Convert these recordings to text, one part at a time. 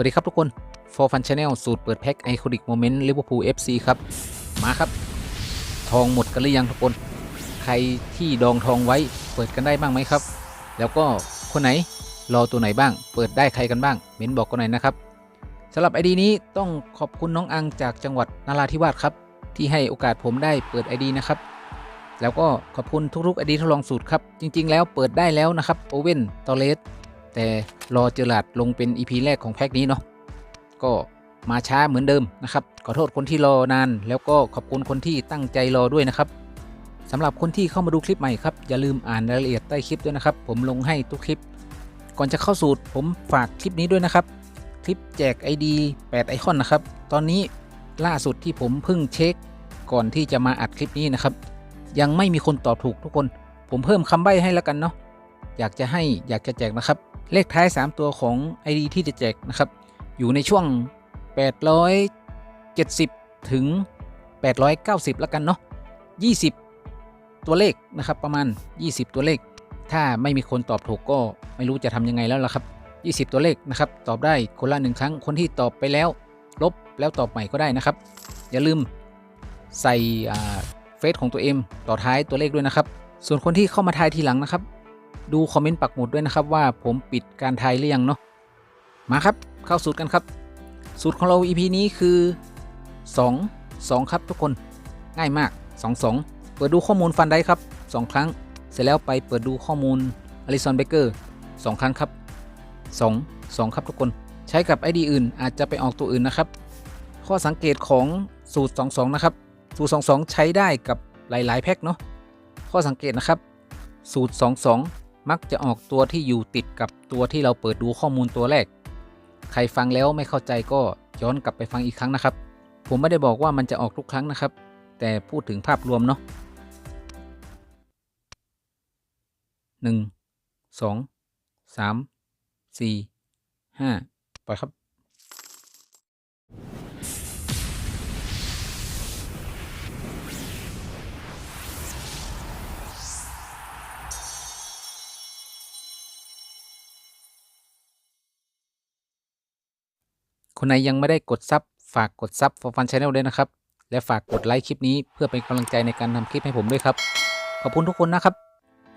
วัสดีครับทุกคน For Fun Channel สูตรเปิดแพ็คไอคอนิกโมเมนต์ลิเวอร์พูล FC ครับ มาครับ ทองหมดกันหรือยังทุกคน ใครที่ดองทองไว้เปิดกันได้บ้างไหมครับ แล้วก็คนไหนรอตัวไหนบ้าง เปิดได้ใครกันบ้าง เม้นบอกกันหน่อยนะครับสำหรับไอดีนี้ต้องขอบคุณน้องอังจากจังหวัดนาราธิวาสครับ ที่ให้โอกาสผมได้เปิดไอดีนะครับ แล้วก็ขอบคุณทุกๆไอดีทดลองสูตรครับ จริง ๆ แล้วเปิดได้แล้วนะครับโอเว่นตอเลส แต่รอเจอหลาดลงเป็น EP แรกของแพ็คนี้เนาะก็มาช้าเหมือนเดิมนะครับ ขอโทษคนที่รอนาน แล้วก็ขอบคุณคนที่ตั้งใจรอด้วยนะครับสำหรับคนที่เข้ามาดูคลิปใหม่ครับ อย่าลืมอ่านรายละเอียดใต้คลิปด้วยนะครับ ผมลงให้ทุกคลิป ก่อนจะเข้าสูตรผมฝากคลิปนี้ด้วยนะครับ คลิปแจก ID 8 ไอคอนนะครับ ตอนนี้ล่าสุดที่ผมเพิ่งเช็ค ก่อนที่จะมาอัดคลิปนี้นะครับ ยังไม่มีคนตอบถูกทุกคน ผมเพิ่มคำใบ้ให้แล้วกันเนาะอยากจะให้อยากจะแจกนะครับ เลขท้าย 3 ตัวของ ID ที่จะแจกนะครับ อยู่ในช่วง 870 ถึง 890 แล้วกันเนาะ20 ตัวเลขนะครับ ประมาณ 20 ตัวเลข ถ้าไม่มีคนตอบถูกก็ไม่รู้จะทำยังไงแล้วล่ะครับ 20 ตัวเลขนะครับ ตอบได้คนละหนึ่งครั้ง คนที่ตอบไปแล้ว ลบแล้วตอบใหม่ก็ได้นะครับ อย่าลืมใส่เฟซของตัวเองต่อท้ายตัวเลขด้วยนะครับ ส่วนคนที่เข้ามาทายทีหลังนะครับ ดูคอมเมนต์ปักหมุดด้วยนะครับว่าผมปิดการไทยหรือยังเนาะมาครับเข้าสูตรกันครับ สูตรของเรา EP นี้คือ 2 2 ครับทุกคนง่ายมาก 2 2 เปิดดูข้อมูลฟันได้ครับ 2 ครั้ง เสร็จแล้วไปเปิดดูข้อมูลอลิซอนเบเกอร์2ครั้งครับ 2 2 ครับทุกคนใช้กับ ID อื่นอาจจะไปออกตัวอื่นนะครับ ข้อสังเกตของสูตร 22 นะครับ สูตร 22 ใช้ได้กับหลาย ๆ แพ็คเนาะข้อสังเกตนะครับ สูตร 22 มักจะออกตัวที่อยู่ติดกับตัวที่เราเปิดดูข้อมูลตัวแรก ใครฟังแล้วไม่เข้าใจก็ย้อนกลับไปฟังอีกครั้งนะครับ ผมไม่ได้บอกว่ามันจะออกทุกครั้งนะครับ แต่พูดถึงภาพรวมเนาะหนึ่งสองสามสี่ห้าปล่อยครับ คนไหนยังไม่ได้กดซับฝากกดซับฟอร์ฟันชาแนลด้วยนะครับ และฝากกดไลค์คลิปนี้เพื่อเป็นกำลังใจในการทำคลิปให้ผมด้วยครับ ขอบคุณทุกคนนะครับ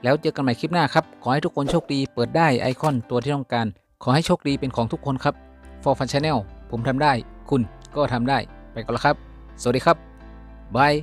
แล้วเจอกันใหม่คลิปหน้าครับ ขอให้ทุกคนโชคดีเปิดได้ไอคอนตัวที่ต้องการ ขอให้โชคดีเป็นของทุกคนครับฟอร์ฟันชาแนลผมทำได้ คุณก็ทำได้ไปก่อนละครับ สวัสดีครับบาย